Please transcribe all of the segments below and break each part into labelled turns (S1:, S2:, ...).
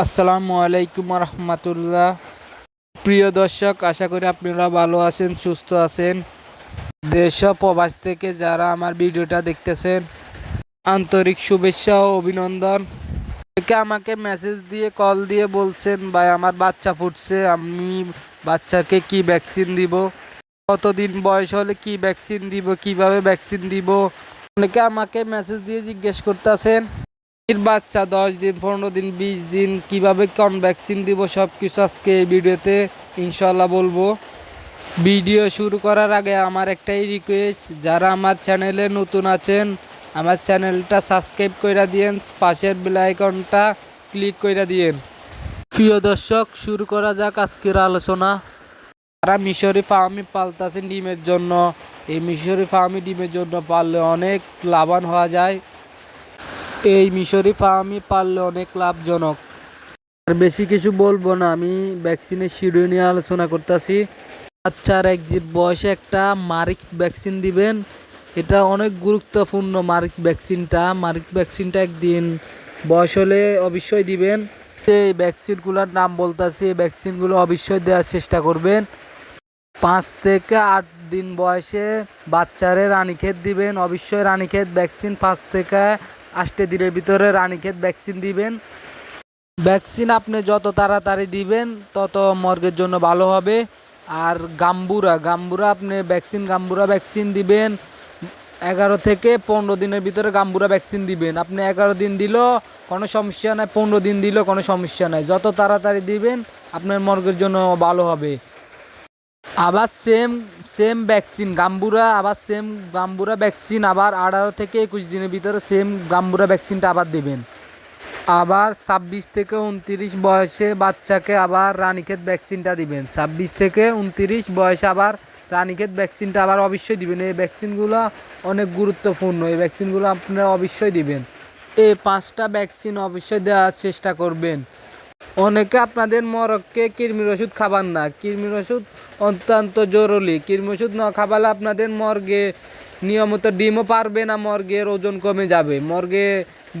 S1: আসসালামু আলাইকুম রহমতুল্লাহ। প্রিয় দর্শক, আশা করি আপনারা ভালো আছেন, সুস্থ আছেন। দেশ প্রবাস থেকে যারা আমার ভিডিওটা দেখতেছেন, আন্তরিক শুভেচ্ছা ও অভিনন্দন। একে আমাকে মেসেজ দিয়ে কল দিয়ে বলছেন, ভাই, আমার বাচ্চা ফুটছে, আমি বাচ্চাকে কি ভ্যাকসিন দিব? কতদিন বয়স হলে কি ভ্যাকসিন দিব? কীভাবে ভ্যাকসিন দিব? অনেকে আমাকে মেসেজ দিয়ে জিজ্ঞেস করতেছেন। এর বাচ্চা, দশ দিন, পনেরো দিন, বিশ দিন, কীভাবে কোন ভ্যাকসিন দিব সব কিছু আজকে এই ভিডিওতে ইনশাল্লাহ বলব। ভিডিও শুরু করার আগে আমার একটাই রিকোয়েস্ট যারা আমার চ্যানেলে নতুন আছেন, আমার চ্যানেলটা সাবস্ক্রাইব করে দিয়েন, পাশের বেল আইকনটা ক্লিক করে দিয়েন। প্রিয় দর্শক, শুরু করা যাক আজকের আলোচনা। তারা মিশরি ফার্মি পালতাছে ডিমের জন্য, এই মিশরি ফার্মি ডিমের জন্য পাললে অনেক লাভবান হওয়া যায়। এই মিশরি ফার্মি পারলে অনেক লাভজনক। আর বেশি কিছু বলব না, আমি ভ্যাকসিনের শিডিউল নিয়ে আলোচনা করতেছি। বাচ্চার একজিট বয়সে একটা মারিক্স ভ্যাকসিন দিবেন। এটা অনেক গুরুত্বপূর্ণ মারিক্স ভ্যাকসিনটা মারিক্স ভ্যাকসিনটা একদিন বয়স হলে অবশ্যই দিবেন। এই ভ্যাকসিনগুলোর নাম বলতেছি, এই ভ্যাকসিনগুলো অবশ্যই দেওয়ার চেষ্টা করবেন। পাঁচ থেকে আট দিন বয়সে বাচ্চারে রানীক্ষেত দিবেন। অবশ্যই রানীক্ষেত ভ্যাকসিন পাঁচ থেকে আষ্টে দিনের ভিতরে রানীক্ষেত ভ্যাকসিন দিবেন। ভ্যাকসিন আপনি যত তাড়াতাড়ি দিবেন, তত মর্গের জন্য ভালো হবে। আর গাম্বুরা গাম্বুরা আপনি ভ্যাকসিন গাম্বুরা ভ্যাকসিন দিবেন। এগারো থেকে পনেরো দিনের ভিতরে গাম্বুরা ভ্যাকসিন দিবেন। আপনি এগারো দিন দিল, কোনো সমস্যা নাই, পনেরো দিন দিলেও কোনো সমস্যা নাই। যত তাড়াতাড়ি দিবেন, আপনার মর্গের জন্য ভালো হবে। আবার সেম সেম ভ্যাকসিন গাম্বুরা আবার সেম গাম্বুরা ভ্যাকসিন আবার আঠারো থেকে একুশ দিনের ভিতরে সেম গাম্বুরা ভ্যাকসিনটা আবার দেবেন। আবার ছাব্বিশ থেকে উনতিরিশ বয়সে বাচ্চাকে আবার রানীক্ষেত ভ্যাকসিনটা দিবেন। ছাব্বিশ থেকে উনতিরিশ বয়সে আবার রানীক্ষেত ভ্যাকসিনটা আবার অবশ্যই দিবেন। এই ভ্যাকসিনগুলো অনেক গুরুত্বপূর্ণ। এই ভ্যাকসিনগুলো আপনারা অবশ্যই দিবেন। এই পাঁচটা ভ্যাকসিন অবশ্যই দেওয়ার চেষ্টা করবেন। অনেকে আপনাদের মরককে কৃমির ওষুধ খাবার না। কৃমির ওষুধ অত্যন্ত জরুরি। কৃমি ওষুধ না খাবালে আপনাদের মর্গে নিয়মিত ডিমও পারবে না, মর্গের ওজন কমে যাবে। মর্গে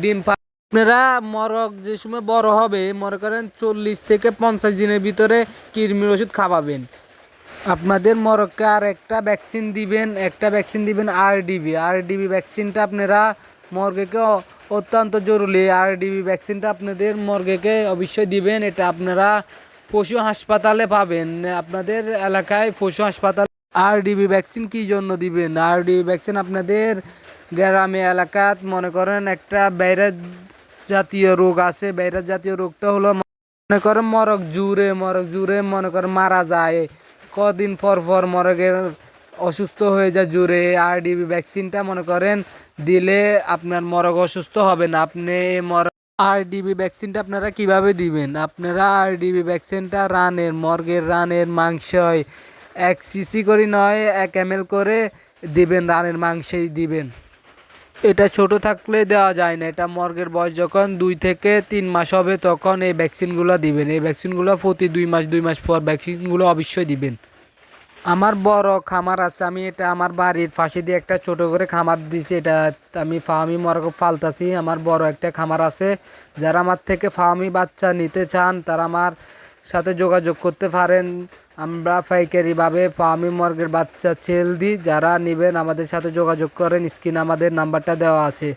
S1: ডিম আপনারা মরক যে সময় বড় হবে, মনে করেন চল্লিশ থেকে পঞ্চাশ দিনের ভিতরে কৃমির ওষুধ খাওয়াবেন। আপনাদের মরককে আর একটা ভ্যাকসিন দিবেন, একটা ভ্যাকসিন দিবেন আরডিবি আরডিবি ভ্যাকসিনটা আপনারা মর্গেকে অত্যন্ত জরুরি। আর ডিবি ভ্যাকসিনটা আপনাদের মর্গেকে অবশ্যই দিবেন। এটা আপনারা পশু হাসপাতালে পাবেন। আপনাদের এলাকায় পশু হাসপাতাল আরডিবি ভ্যাকসিন কী জন্য দিবেন? আরডিবি ভ্যাকসিন আপনাদের গ্রামে, এলাকাত মনে করেন একটা ভাইরাস জাতীয় রোগ আছে। ভাইরাস জাতীয় রোগটা হলো মনে করেন মরক জুড়ে মরক জুড়ে মনে করেন মারা যায়। কদিন পর পর মরগের অসুস্থ হয়ে যায় জুড়ে আরডিবি ভ্যাকসিনটা মনে করেন দিলে আপনার মরগ অসুস্থ হবে না। আপনি মর আরডিবি ভ্যাকসিনটা আপনারা কীভাবে দিবেন? আপনারা আরডিবি ভ্যাকসিনটা রানের, মর্গের রানের মাংসয় এক সিসি করে নয়, এক এম করে দিবেন, রানের মাংসেই দিবেন। এটা ছোট থাকলে দেওয়া যায় না। এটা মর্গের বয়স যখন দুই থেকে তিন মাস হবে, তখন এই ভ্যাকসিনগুলো দিবেন। এই ভ্যাকসিনগুলো প্রতি দুই মাস দুই মাস পর ভ্যাকসিনগুলো অবশ্যই দিবেন। আমার বড় খামার আছে, আমি এটা আমার বাড়ির পাশে দিয়ে একটা ছোট করে খামার দিছি। এটা আমি ফার্মি মর্গ ফালতাছি আমার বড় একটা খামার আছে। যারা আমার থেকে ফার্মি বাচ্চা নিতে চান, তারা আমার সাথে যোগাযোগ করতে পারেন। আমরা পাইকারিভাবে ফার্মি মর্গের বাচ্চা ছেল দিই, যারা নেবেন আমাদের সাথে যোগাযোগ করেন, স্ক্রিনে আমাদের নাম্বারটা দেওয়া আছে।